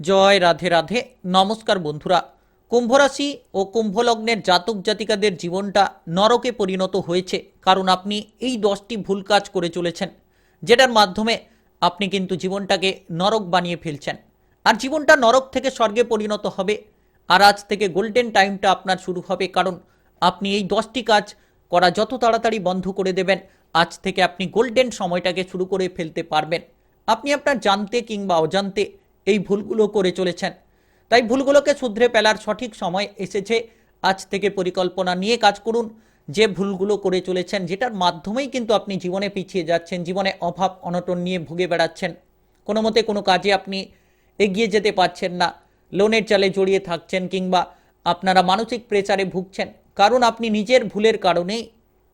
জয় রাধে রাধে। নমস্কার বন্ধুরা। কুম্ভরাশি ও কুম্ভলগ্নের জাতক জাতিকাদের জীবনটা নরকে পরিণত হয়েছে, কারণ আপনি এই দশটি ভুল কাজ করে চলেছেন, যেটার মাধ্যমে আপনি কিন্তু জীবনটাকে নরক বানিয়ে ফেলছেন। আর জীবনটা নরক থেকে স্বর্গে পরিণত হবে, আর আজ থেকে গোল্ডেন টাইমটা আপনার শুরু হবে, কারণ আপনি এই দশটি কাজ করা যত তাড়াতাড়ি বন্ধ করে দেবেন, আজ থেকে আপনি গোল্ডেন সময়টাকে শুরু করে ফেলতে পারবেন। আপনি আপনার জানতে কিংবা অজান্তে এই ভুলগুলো করে চলেছেন। তাই ভুলগুলোকে শুধরে ফেলার সঠিক সময় এসেছে। আজ থেকে পরিকল্পনা নিয়ে কাজ করুন। যে ভুলগুলো করে চলেছেন, যেটার মাধ্যমেই কিন্তু আপনি জীবনে পিছিয়ে যাচ্ছেন, জীবনে অভাব, অনটন নিয়ে ভুগে বেড়াচ্ছেন। কোনো মতে কোনো কাজে আপনি এগিয়ে যেতে পারছেন না। লোনের জালে জড়িয়ে থাকছেন কিংবা আপনারা মানসিক প্রেসারে ভুগছেন। কারণ আপনি নিজের ভুলের কারণেই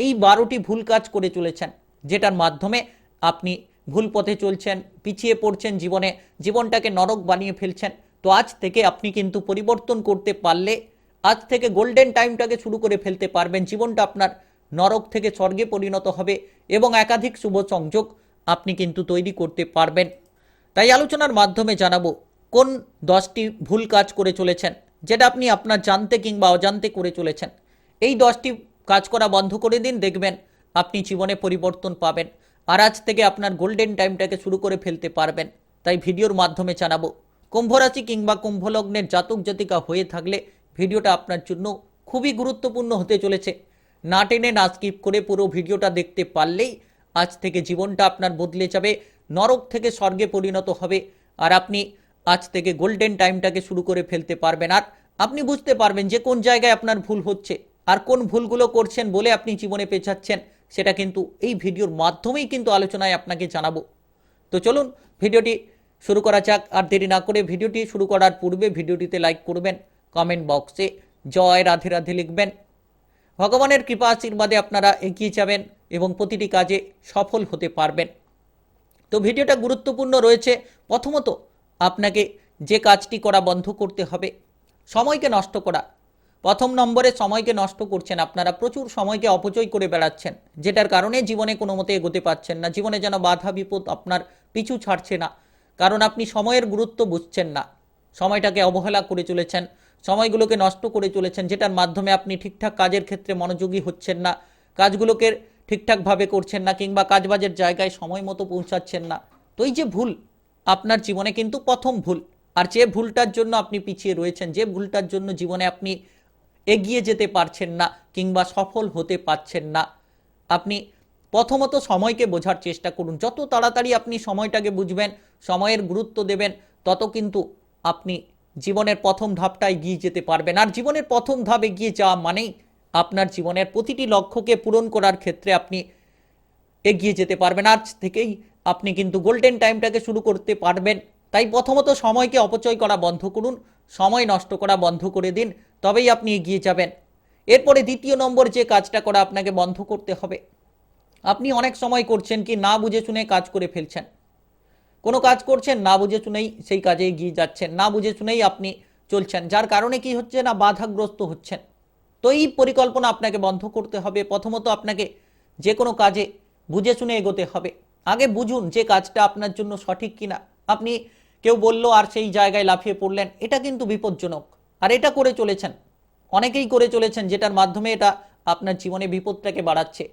এই বারোটি ভুল কাজ করে চলেছেন, যেটার মাধ্যমে আপনি ভুল পথে চলছেন, পিছিয়ে পড়ছেন জীবনে, জীবনটাকে নরক বানিয়ে ফেলছেন। তো আজ থেকে আপনি কিন্তু পরিবর্তন করতে পারলে, আজ থেকে গোল্ডেন টাইমটাকে শুরু করে ফেলতে পারবেন। জীবনটা আপনার নরক থেকে স্বর্গে পরিণত হবে এবং একাধিক শুভ সংযোগ আপনি কিন্তু তৈরি করতে পারবেন। তাই আলোচনার মাধ্যমে জানাব, কোন দশটি ভুল কাজ করে চলেছেন, যেটা আপনি আপনার জানতে কিংবা অজান্তে করে চলেছেন? এই দশটি কাজ করা বন্ধ করে দিন, দেখবেন আপনি জীবনে পরিবর্তন পাবেন। আর আজ থেকে আপনার গোল্ডেন টাইমটাকে শুরু করে ফেলতে পারবেন। তাই ভিডিওর মাধ্যমে জানাব কুম্ভ রাশি কিংবা কুম্ভলগ্নের জাতক জাতিকা হয়ে থাকলে ভিডিওটা আপনার জন্য খুবই গুরুত্বপূর্ণ হতে চলেছে। না টেনে, না স্কিপ করে পুরো ভিডিওটা দেখতে পারলেই আজ থেকে জীবনটা আপনার বদলে যাবে, নরক থেকে স্বর্গে পরিণত হবে। আর আপনি আজ থেকে গোল্ডেন টাইমটাকে শুরু করে ফেলতে পারবেন। আর আপনি বুঝতে পারবেন যে কোন জায়গায় আপনার ভুল হচ্ছে, আর কোন ভুলগুলো করছেন বলে আপনি জীবনে পেছাচ্ছেন। সেটা কিন্তু এই ভিডিওর মাধ্যমেই কিন্তু আলোচনায় আপনাকে জানাব। তো চলুন, ভিডিওটি শুরু করা যাক। আর দেরি না করে ভিডিওটি শুরু করার পূর্বে ভিডিওটিতে লাইক করবেন কমেন্ট বক্সে জয় রাধে রাধে লিখবেন। ভগবানের কৃপা আশীর্বাদে আপনারা এগিয়ে যাবেন এবং প্রতিটি কাজে সফল হতে পারবেন। তো ভিডিওটা গুরুত্বপূর্ণ রয়েছে। প্রথমত, আপনাকে যে কাজটি করা বন্ধ করতে হবে, সময়কে নষ্ট করা। প্রথম নম্বরে সময়কে নষ্ট করছেন। আপনারা প্রচুর সময়কে অপচয় করে বেড়াচ্ছেন। যেটার কারণে জীবনে কোনো মতে এগোতে পারছেন না। জীবনে যেন বাধা, বিপদ আপনার পিছু ছাড়ছে না। কারণ আপনি সময়ের গুরুত্ব বুঝছেন না। সময়টাকে অবহেলা করে চলেছেন। সময়গুলোকে নষ্ট করে চলেছেন, যেটার মাধ্যমে আপনি ঠিকঠাক কাজের ক্ষেত্রে মনোযোগী হচ্ছেন না। কাজগুলোকে ঠিকঠাকভাবে করছেন না কিংবা কাজবাজের জায়গায় সময় মতো পৌঁছাচ্ছেন না। তো এই যে ভুল, আপনার জীবনে কিন্তু প্রথম ভুল। আর যে ভুলটার জন্য আপনি পিছিয়ে রয়েছেন, যে ভুলটার জন্য জীবনে আপনি এগিয়ে যেতে পারছেন না কিংবা সফল হতে পারছেন না। আপনি প্রথমত সময়কে বোঝার চেষ্টা করুন। যত তাড়াতাড়ি আপনি সময়টাকে বুঝবেন, সময়ের গুরুত্ব দেবেন, তত কিন্তু আপনি জীবনের প্রথম ধাপটা এগিয়ে যেতে পারবেন। আর জীবনের প্রথম ধাপ এগিয়ে যাওয়া মানেই আপনার জীবনের প্রতিটি লক্ষ্যকে পূরণ করার ক্ষেত্রে আপনি এগিয়ে যেতে পারবেন। আজ থেকেই আপনি কিন্তু গোল্ডেন টাইমটাকে শুরু করতে পারবেন। তাই প্রথমত সময়কে অপচয় করা বন্ধ করুন। সময় নষ্ট করা বন্ধ করে দিন, তবেই আপনি এগিয়ে যাবেন। এরপরে দ্বিতীয় নম্বর যে কাজটা করা আপনাকে বন্ধ করতে হবে। আপনি অনেক সময় করছেন কি না বুঝে শুনে কাজ করে ফেলছেন। কোনো কাজ করছেন, না বুঝে শুনেই সেই কাজে এগিয়ে যাচ্ছেন, না বুঝে শুনেই আপনি চলছেন। যার কারণে কি হচ্ছে না, বাধাগ্রস্ত হচ্ছেন। তো এই পরিকল্পনা আপনাকে বন্ধ করতে হবে। প্রথমত আপনাকে যে কোনো কাজে বুঝে শুনে এগোতে হবে। আগে বুঝুন যে কাজটা আপনার জন্য সঠিক কিনা। আপনি কেউ বলল আর সেই জায়গায় লাফিয়ে পড়লেন। এটা কিন্তু বিপজ্জনক। আর এটা করে চলেছেন। অনেকেই করে চলেছেন, যেটার মাধ্যমে এটা আপনার জীবনে বিপদটাকে বাড়াচ্ছে।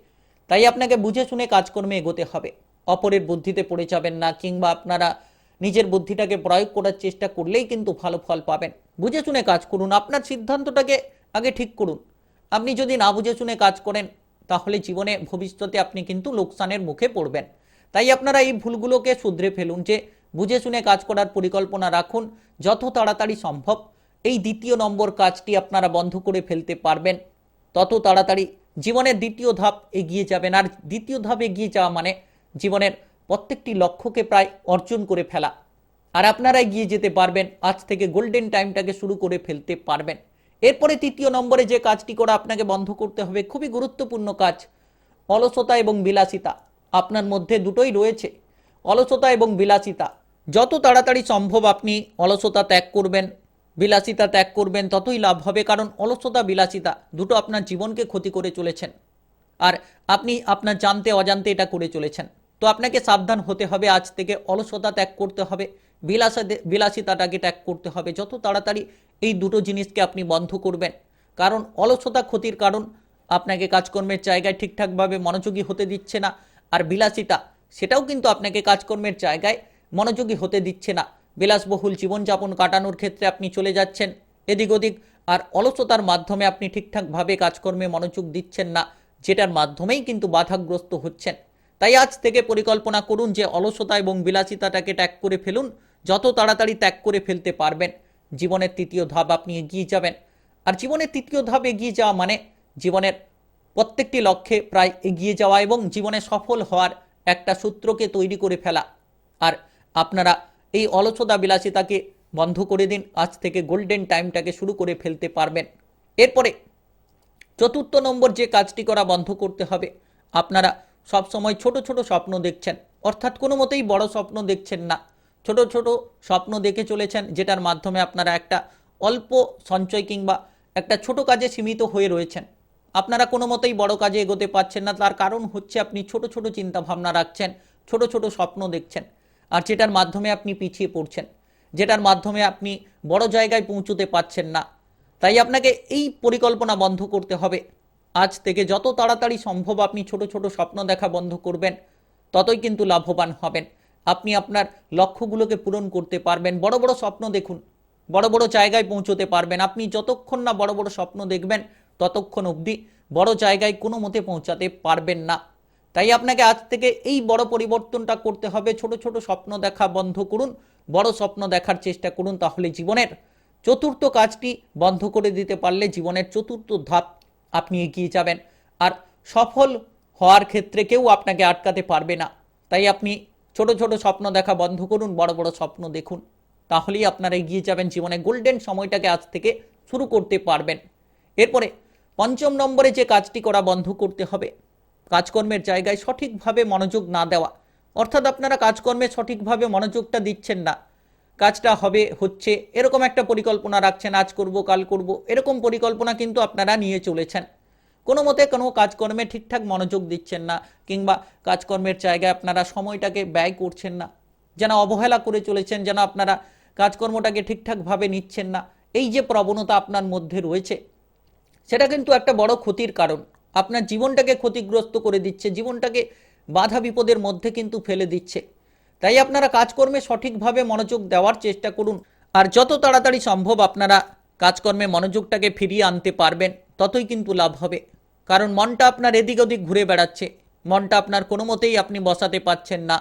তাই আপনাকে বুঝে শুনে কাজকর্মে এগোতে হবে। অপরের বুদ্ধিতে পড়ে যাবেন না, কিংবা আপনারা নিজের বুদ্ধিটাকে প্রয়োগ করার চেষ্টা করলেই কিন্তু ভালো ফল পাবেন। বুঝে শুনে কাজ করুন। আপনার সিদ্ধান্তটাকে আগে ঠিক করুন। আপনি যদি না বুঝে শুনে কাজ করেন, তাহলে জীবনে ভবিষ্যতে আপনি কিন্তু লোকসানের মুখে পড়বেন। তাই আপনারা এই ভুলগুলোকে শুধরে ফেলুন যে বুঝে শুনে কাজ করার পরিকল্পনা রাখুন, যত তাড়াতাড়ি সম্ভব। এই দ্বিতীয় নম্বর কাজটি আপনারা বন্ধ করে ফেলতে পারবেন। তত তাড়াতাড়ি জীবনের দ্বিতীয় ধাপ এগিয়ে যাবেন। আর দ্বিতীয় ধাপ এগিয়ে যাওয়া মানে জীবনের প্রত্যেকটি লক্ষ্যকে প্রায় অর্জন করে ফেলা। আর আপনারা এগিয়ে যেতে পারবেন, আজ থেকে গোল্ডেন টাইমটাকে শুরু করে ফেলতে পারবেন। এরপরে তৃতীয় নম্বরে যে কাজটি করা আপনাকে বন্ধ করতে হবে, খুবই গুরুত্বপূর্ণ কাজ, অলসতা এবং বিলাসিতা। আপনার মধ্যে দুটোই রয়েছে, অলসতা এবং বিলাসিতা। যত তাড়াতাড়ি সম্ভব আপনি অলসতা ত্যাগ করবেন, বিলাসিতা ত্যাগ করবেন, ততই লাভ হবে, কারণ অলসতা, বিলাসিতা দুটো আপনার জীবনকে ক্ষতি করে চলেছেন। আর আপনি আপনার জানতে, অজান্তে এটা করে চলেছেন। তো আপনাকে সাবধান হতে হবে, আজ থেকে অলসতা ত্যাগ করতে হবে, বিলাসা বিলাসিতাটাকে ত্যাগ করতে হবে। যত তাড়াতাড়ি এই দুটো জিনিসকে আপনি বন্ধ করবেন, কারণ অলসতা ক্ষতির কারণ আপনাকে কাজকর্মের জায়গায় ঠিকঠাকভাবে মনোযোগী হতে দিচ্ছে না, আর বিলাসিতা সেটাও কিন্তু আপনাকে কাজকর্মের জায়গায় মনোযোগী হতে দিচ্ছে না। বিলাসবহুল জীবনযাপন কাটানোর ক্ষেত্রে আপনি চলে যাচ্ছেন। এদিক ওদিক আর অলসতার মাধ্যমে আপনি ঠিকঠাকভাবে কাজকর্মে মনোযোগ দিচ্ছেন না, যেটার মাধ্যমেই কিন্তু বাধাগ্রস্ত হচ্ছেন। তাই আজ থেকে পরিকল্পনা করুন যে অলসতা এবং বিলাসিতাটাকে ত্যাগ করে ফেলুন, যত তাড়াতাড়ি ত্যাগ করে ফেলতে পারবেন। জীবনের তৃতীয় ধাপ আপনি এগিয়ে যাবেন। আর জীবনের তৃতীয় ধাপ এগিয়ে যাওয়া মানে জীবনের প্রত্যেকটি লক্ষ্যে প্রায় এগিয়ে যাওয়া এবং জীবনে সফল হওয়ার একটা সূত্রকে তৈরি করে ফেলা। আর আপনারা এই অলসতা বিলাসিতাকে বন্ধ করে দিন। আজ থেকে গোল্ডেন টাইমটাকে শুরু করে ফেলতে পারবেন। এরপরে চতুর্থ নম্বর যে কাজটি করা বন্ধ করতে হবে। আপনারা সব সময় ছোট ছোট স্বপ্ন দেখছেন। অর্থাৎ কোনো মতেই বড় স্বপ্ন দেখছেন না। ছোট ছোট স্বপ্ন দেখে চলেছেন, যেটার মাধ্যমে আপনারা একটা অল্প সঞ্চয় কিংবা একটা ছোট কাজে সীমিত হয়ে রয়েছেন। আপনারা কোনো মতেই বড় কাজে এগোতে পারছেন না। তার কারণ হচ্ছে আপনি ছোট ছোট চিন্তা ভাবনা রাখছেন, ছোট ছোট স্বপ্ন দেখছেন। আর যেটার মাধ্যমে আপনি পিছিয়ে পড়ছেন, যেটার মাধ্যমে আপনি বড় জায়গায় পৌঁছতে পারছেন না। তাই আপনাকে এই পরিকল্পনা বন্ধ করতে হবে। আজ থেকে যত তাড়াতাড়ি সম্ভব আপনি ছোট ছোট স্বপ্ন দেখা বন্ধ করবেন, ততই কিন্তু লাভবান হবেন। আপনি আপনার লক্ষ্যগুলোকে পূরণ করতে পারবেন। বড় বড় স্বপ্ন দেখুন, বড় বড় জায়গায় পৌঁছতে পারবেন। আপনি যতক্ষণ না বড় বড় স্বপ্ন দেখবেন, ততক্ষণ অবধি বড় জায়গায় কোনো মতে পৌঁছাতে পারবেন না। তাই আপনাকে আজ থেকে এই বড় পরিবর্তনটা করতে হবে। ছোট ছোট স্বপ্ন দেখা বন্ধ করুন। বড় স্বপ্ন দেখার চেষ্টা করুন তাহলে জীবনের চতুর্থ কাজটি বন্ধ করে দিতে পারলে জীবনের চতুর্থ ধাপ আপনি এগিয়ে যাবেন। আর সফল হওয়ার ক্ষেত্রে কেউ আপনাকে আটকাতে পারবে না। তাই আপনি ছোট ছোট স্বপ্ন দেখা বন্ধ করুন, বড় বড় স্বপ্ন দেখুন। তাহলেই আপনারা এগিয়ে যাবেন জীবনে। গোল্ডেন সময়টাকে আজ থেকে শুরু করতে পারবেন। এরপরে পঞ্চম নম্বরে যে কাজটি করা বন্ধ করতে হবে কাজকর্মের জায়গায় সঠিকভাবে মনোযোগ না দেওয়া। অর্থাৎ আপনারা কাজকর্মে সঠিকভাবে মনোযোগটা দিচ্ছেন না। কাজটা হবে, হচ্ছে, এরকম একটা পরিকল্পনা রাখছেন, আজ করব, কাল করব, এরকম পরিকল্পনা কিন্তু আপনারা নিয়ে চলেছেন। কোনো মতে কোনো কাজকর্মে ঠিকঠাক মনোযোগ দিচ্ছেন না, কিংবা কাজকর্মের জায়গায় আপনারা সময়টাকে ব্যয় করছেন না। যেন অবহেলা করে চলেছেন, যেন আপনারা কাজকর্মটাকে ঠিকঠাকভাবে নিচ্ছেন না। এই যে প্রবণতা আপনার মধ্যে রয়েছে, সেটা কিন্তু একটা বড় ক্ষতির কারণ। আপনার জীবনটাকে ক্ষতিগ্রস্ত করে দিচ্ছে, জীবনটাকে বাধা বিপদের মধ্যে কিন্তু ফেলে দিচ্ছে। তাই আপনারা কাজকর্মে সঠিকভাবে মনোযোগ দেওয়ার চেষ্টা করুন, আর যত তাড়াতাড়ি সম্ভব আপনারা কাজকর্মে মনোযোগটাকে ফিরিয়ে আনতে পারবেন, ততই কিন্তু লাভ হবে। কারণ মনটা আপনার এদিক ওদিক ঘুরে বেড়াচ্ছে, মনটা আপনার কোনো মতেই আপনি বসাতে পারছেন না।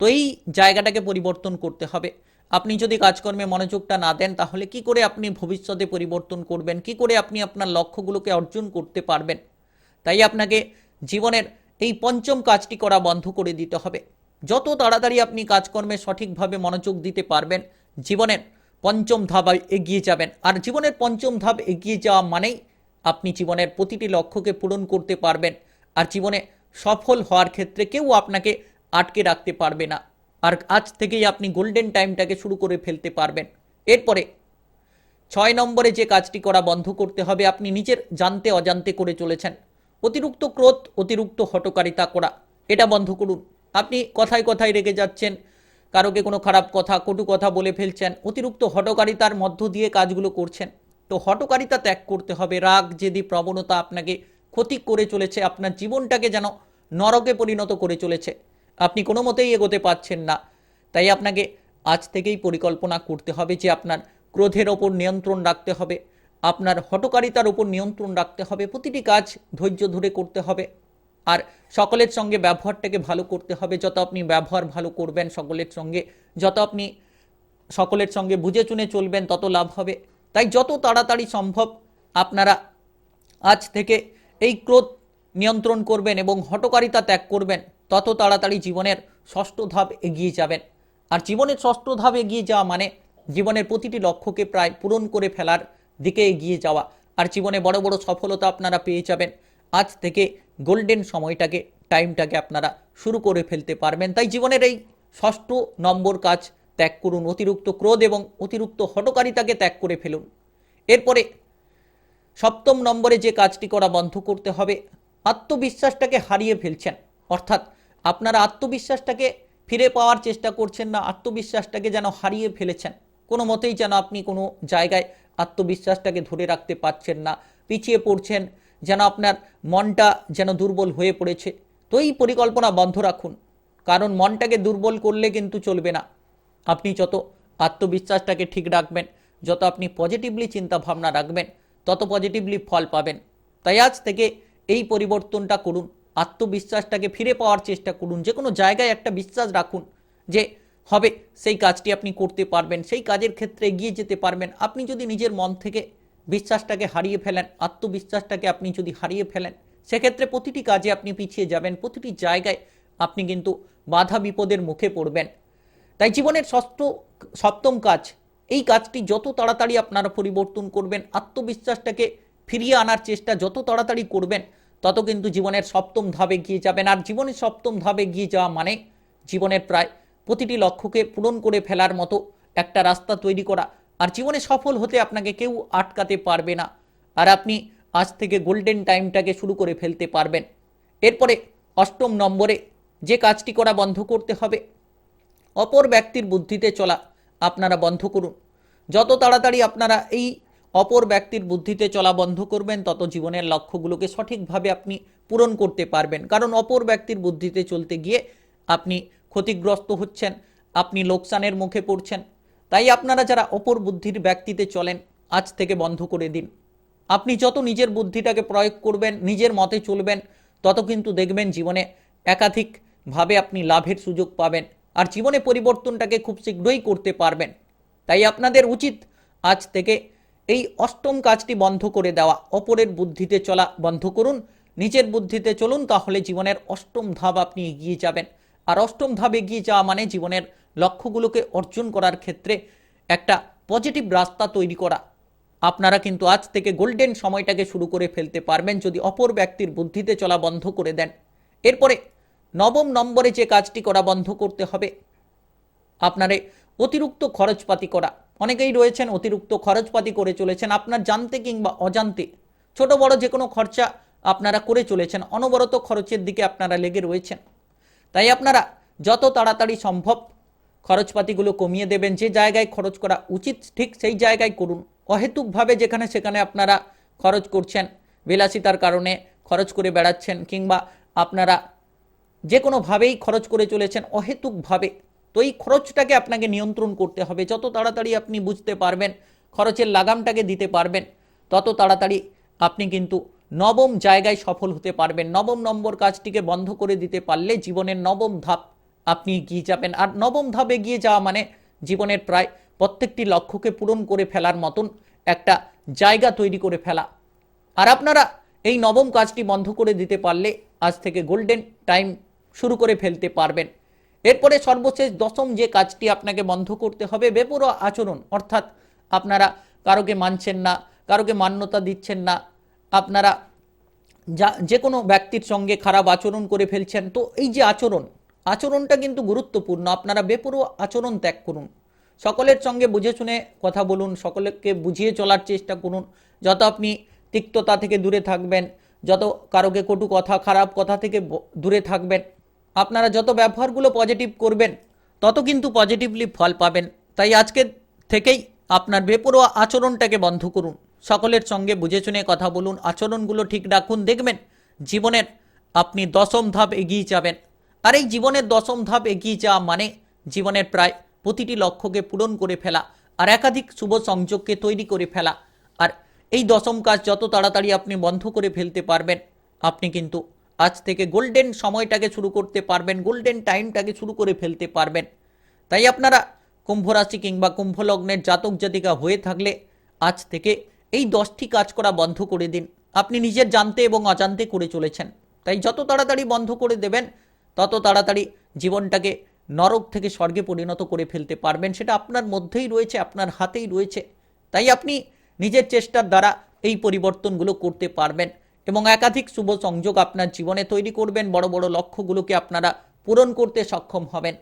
তো এই জায়গাটাকে পরিবর্তন করতে হবে। আপনি যদি কাজকর্মে মনোযোগটা না দেন, তাহলে কি করে আপনি ভবিষ্যতে পরিবর্তন করবেন? কি করে আপনি আপনার লক্ষ্যগুলোকে অর্জন করতে পারবেন? তাই আপনাকে জীবনের এই পঞ্চম কাজটি করা বন্ধ করে দিতে হবে। যত তাড়াতাড়ি আপনি কাজকর্মে সঠিকভাবে মনোযোগ দিতে পারবেন, জীবনের পঞ্চম ধাপ এগিয়ে যাবেন। আর জীবনের পঞ্চম ধাপ এগিয়ে যাওয়া মানেই আপনি জীবনের প্রতিটি লক্ষ্যকে পূরণ করতে পারবেন আর জীবনে সফল হওয়ার ক্ষেত্রে কেউ আপনাকে আটকে রাখতে পারবে না। আর আজ থেকেই আপনি গোল্ডেন টাইমটাকে শুরু করে ফেলতে পারবেন। এরপরে ছয় নম্বরে যে কাজটি করা বন্ধ করতে হবে, আপনি নিজের জানতে অজান্তে করে চলেছেন। অতিরিক্ত ক্রোধ, অতিরিক্ত হটকারিতা করা, এটা বন্ধ করুন। আপনি কথায় কথায় রেগে যাচ্ছেন, কারোকে কোনো খারাপ কথা, কটু কথা বলে ফেলছেন, অতিরিক্ত হটকারিতার মধ্য দিয়ে কাজগুলো করছেন। তো হটকারিতা ত্যাগ করতে হবে, রাগ যেদি প্রবণতা আপনাকে ক্ষতি করে চলেছে, আপনার জীবনটাকে যেন নরকে পরিণত করে চলেছে। আপনি কোনো মতেই এগোতে পারছেন না। তাই আপনাকে আজ থেকেই পরিকল্পনা করতে হবে যে আপনার ক্রোধের ওপর নিয়ন্ত্রণ রাখতে হবে। আপনার হটকারিতার উপর নিয়ন্ত্রণ রাখতে হবে। প্রতিটি কাজ ধৈর্য ধরে করতে হবে। আর সকলের সঙ্গে ব্যবহারটাকে ভালো করতে হবে। যত আপনি ব্যবহার ভালো করবেন সকলের সঙ্গে, যত আপনি সকলের সঙ্গে বুঝে চুনে চলবেন, তত লাভ হবে। তাই যত তাড়াতাড়ি সম্ভব আপনারা আজ থেকে এই ক্রোধ নিয়ন্ত্রণ করবেন এবং হটকারিতা ত্যাগ করবেন। তত তাড়াতাড়ি জীবনের ষষ্ঠ ধাপ এগিয়ে যাবেন। আর জীবনের ষষ্ঠ ধাপ এগিয়ে যাওয়া মানে জীবনের প্রতিটি লক্ষ্যকে প্রায় পূরণ করে ফেলার দিকে এগিয়ে যাওয়া। আর জীবনে বড় বড় সফলতা আপনারা পেয়ে যাবেন। আজ থেকে গোল্ডেন সময়টাকে টাইমটাকে আপনারা শুরু করে ফেলতে পারবেন। তাই জীবনের এই ষষ্ঠ নম্বর কাজ ত্যাগ করুন। অতিরিক্ত ক্রোধ এবং অতিরিক্ত হটকারিতাকে ত্যাগ করে ফেলুন। এরপরে সপ্তম নম্বরে যে কাজটি করা বন্ধ করতে হবে, আত্মবিশ্বাসটাকে হারিয়ে ফেলছেন। অর্থাৎ আপনারা আত্মবিশ্বাসটাকে ফিরে পাওয়ার চেষ্টা করছেন না, আত্মবিশ্বাসটাকে যেন হারিয়ে ফেলেছেন। কোনো মতেই যেন আপনি কোনো জায়গায় আত্মবিশ্বাসটাকে ধরে রাখতে পারছেন না, পিছিয়ে পড়ছেন, যেন আপনার মনটা যেন দুর্বল হয়ে পড়েছে। তো এই পরিকল্পনা বন্ধ রাখুন। কারণ মনটাকে দুর্বল করলে কিন্তু চলবে না। আপনি যত আত্মবিশ্বাসটাকে ঠিক রাখবেন, যত আপনি পজিটিভলি চিন্তা ভাবনা রাখবেন, তত পজিটিভলি ফল পাবেন। তাই আজ থেকে এই পরিবর্তনটা করুন। আত্মবিশ্বাসটাকে ফিরে পাওয়ার চেষ্টা করুন। যে কোনো জায়গায় একটা বিশ্বাস রাখুন যে হবে, সেই কাজটি আপনি করতে পারবেন, সেই কাজের ক্ষেত্রে এগিয়ে যেতে পারবেন। আপনি যদি নিজের মন থেকে বিশ্বাসটাকে হারিয়ে ফেলেন, আত্মবিশ্বাসটাকে আপনি যদি হারিয়ে ফেলেন, সেক্ষেত্রে প্রতিটি কাজে আপনি পিছিয়ে যাবেন, প্রতিটি জায়গায় আপনি কিন্তু বাধা বিপদের মুখে পড়বেন। তাই জীবনের ষষ্ঠ, সপ্তম কাজ, এই কাজটি যত তাড়াতাড়ি আপনারা পরিবর্তন করবেন, আত্মবিশ্বাসটাকে ফিরিয়ে আনার চেষ্টা যত তাড়াতাড়ি করবেন, তত কিন্তু জীবনের সপ্তম ধাপে গিয়ে যাবেন। আর জীবনের সপ্তম ধাপে গিয়ে যাওয়া মানে জীবনের প্রায় প্রতিটি লক্ষ্যকে পূরণ করে ফেলার মতো একটা রাস্তা তৈরি করা। আর জীবনে সফল হতে আপনাকে কেউ আটকাতে পারবে না। আর আপনি আজ থেকে গোল্ডেন টাইমটাকে শুরু করে ফেলতে পারবেন। এরপরে অষ্টম নম্বরে যে কাজটি করা বন্ধ করতে হবে, অপর ব্যক্তির বুদ্ধিতে চলা আপনারা বন্ধ করুন। যত তাড়াতাড়ি আপনারা এই অপর ব্যক্তির বুদ্ধিতে চলা বন্ধ করবেন, তত জীবনের লক্ষ্যগুলোকে সঠিকভাবে আপনি পূরণ করতে পারবেন। কারণ অপর ব্যক্তির বুদ্ধিতে চলতে গিয়ে আপনি ক্ষতিগ্রস্ত হচ্ছেন, আপনি লোকসানের মুখে পড়ছেন। তাই আপনারা যারা অপর বুদ্ধির ব্যক্তিতে চলেন, আজ থেকে বন্ধ করে দিন। আপনি যত নিজের বুদ্ধিটাকে প্রয়োগ করবেন, নিজের মতে চলবেন, তত কিন্তু দেখবেন জীবনে একাধিকভাবে আপনি লাভের সুযোগ পাবেন আর জীবনে পরিবর্তনটাকে খুব শীঘ্রই করতে পারবেন। তাই আপনাদের উচিত আজ থেকে এই অষ্টম কাজটি বন্ধ করে দেওয়া, অপরের বুদ্ধিতে চলা বন্ধ করুন, নিজের বুদ্ধিতে চলুন, তাহলে জীবনের অষ্টম ধাপ আপনি এগিয়ে যাবেন। আর অষ্টম ধাপ এগিয়ে যাওয়া মানে জীবনের লক্ষ্যগুলোকে অর্জন করার ক্ষেত্রে একটা পজিটিভ রাস্তা তৈরি করা। আপনারা কিন্তু আজ থেকে গোল্ডেন সময়টাকে শুরু করে ফেলতে পারবেন যদি অপর ব্যক্তির বুদ্ধিতে চলা বন্ধ করে দেন। এরপরে নবম নম্বরে যে কাজটি করা বন্ধ করতে হবে। আপনারে অতিরিক্ত খরচপাতি করা। অনেকেই রয়েছেন অতিরিক্ত খরচপাতি করে চলেছেন আপনার জানতে কিংবা অজান্তে। ছোট বড় যে কোনো খরচা আপনারা করে চলেছেন। অনবরত খরচের দিকে আপনারা লেগে রয়েছেন। তাই আপনারা যত তাড়াতাড়ি সম্ভব খরচপাতিগুলো কমিয়ে দেবেন, যে জায়গায় খরচ করা উচিত ঠিক সেই জায়গায় করুন। অহেতুকভাবে যেখানে সেখানে আপনারা খরচ করছেন, বিলাসিতার কারণে খরচ করে বেড়াচ্ছেন কিংবা আপনারা যে কোনোভাবেই খরচ করে চলেছেন, অহেতুকভাবে। তো এই খরচটাকে আপনাকে নিয়ন্ত্রণ করতে হবে। যত তাড়াতাড়ি আপনি বুঝতে পারবেন, খরচের লাগামটাকে দিতে পারবেন, তত তাড়াতাড়ি আপনি কিন্তু নবম জায়গায় সফল হতে পারবেন। নবম নম্বর কাজটিকে বন্ধ করে দিতে পারলে জীবনের নবম ধাপ আপনি এগিয়ে যাবেন। আর নবম ধাপ এগিয়ে যাওয়া মানে জীবনের প্রায় প্রত্যেকটি লক্ষ্যকে পূরণ করে ফেলার মতন একটা জায়গা তৈরি করে ফেলা। আর আপনারা এই নবম কাজটি বন্ধ করে দিতে পারলে আজ থেকে গোল্ডেন টাইম শুরু করে ফেলতে পারবেন। এরপরে সর্বশেষ দশম যে কাজটি আপনাকে বন্ধ করতে হবে, বেপরোয়া আচরণ। অর্থাৎ আপনারা কারোকে মানছেন না, কারোকে মান্যতা দিচ্ছেন না আপনারা যা যে কোনো ব্যক্তির সঙ্গে খারাপ আচরণ করে ফেলছেন, তো এই যে আচরণ, আচরণটা কিন্তু গুরুত্বপূর্ণ। আপনারা বেপরোয়া আচরণ ত্যাগ করুন। সকলের সঙ্গে বুঝে শুনে কথা বলুন, সকলকে বুঝিয়ে চলার চেষ্টা করুন। যত আপনি তিক্ততা থেকে দূরে থাকবেন, যত কারোকে কটু কথা, খারাপ কথা থেকে দূরে থাকবেন, আপনারা যত ব্যবহারগুলো পজিটিভ করবেন, তত কিন্তু পজিটিভলি ফল পাবেন। তাই আজকে থেকেই আপনার বেপরোয়া আচরণটাকে বন্ধ করুন। সকলের সঙ্গে বুঝে শুনে কথা বলুন, আচরণগুলো ঠিক রাখুন, দেখবেন জীবনের আপনি দশম ধাপ এগিয়ে যাবেন। আর এই জীবনের দশম ধাপ এগিয়ে যাওয়া মানে জীবনের প্রায় প্রতিটি লক্ষ্যকে পূরণ করে ফেলা আর একাধিক শুভ সংযোগকে তৈরি করে ফেলা। আর এই দশম কাজ যত তাড়াতাড়ি আপনি বন্ধ করে ফেলতে পারবেন, আপনি কিন্তু আজ থেকে গোল্ডেন সময়টাকে শুরু করতে পারবেন গোল্ডেন টাইমটাকে শুরু করে ফেলতে পারবেন। তাই আপনারা কুম্ভ রাশি কিংবা কুম্ভ লগ্নের জাতক জাতিকা হয়ে থাকলে আজ থেকে এই দশটি কাজ করা বন্ধ করে দিন। আপনি নিজের জানতে এবং অজান্তে করে চলেছেন। তাই যত তাড়াতাড়ি বন্ধ করে দেবেন, তত তাড়াতাড়ি জীবনটাকে নরক থেকে স্বর্গে পরিণত করে ফেলতে পারবেন। সেটা আপনার মধ্যেই রয়েছে, আপনার হাতেই রয়েছে। তাই আপনি নিজের চেষ্টার দ্বারা এই পরিবর্তনগুলো করতে পারবেন এবং একাধিক শুভ সংযোগ আপনার জীবনে তৈরি করবেন। বড় বড় লক্ষ্যগুলোকে আপনারা পূরণ করতে সক্ষম হবেন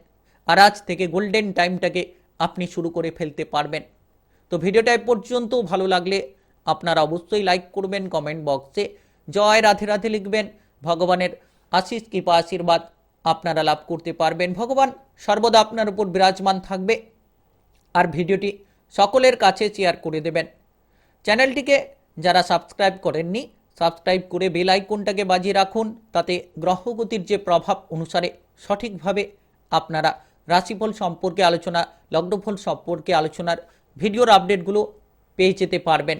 আর আজ থেকে গোল্ডেন টাইমটাকে আপনি শুরু করে ফেলতে পারবেন। তো ভিডিওটা পর্যন্ত ভালো লাগলে আপনারা অবশ্যই লাইক করবেন কমেন্ট বক্সে জয় রাধে রাধে লিখবেন। ভগবানের আশিস কৃপা, আশীর্বাদ আপনারা লাভ করতে পারবেন। ভগবান সর্বদা আপনার উপর বিরাজমান থাকবে। আর ভিডিওটি সকলের কাছে শেয়ার করে দেবেন। চ্যানেলটিকে যারা সাবস্ক্রাইব করেননি সাবস্ক্রাইব করে বেল আইকনটাকে বাজিয়ে রাখুন। তাতে গ্রহগতির যে প্রভাব অনুসারে সঠিকভাবে আপনারা রাশিফল সম্পর্কে আলোচনা, লগ্নফল সম্পর্কে আলোচনার ভিডিওর আপডেটগুলো পেয়ে যেতে পারবেন।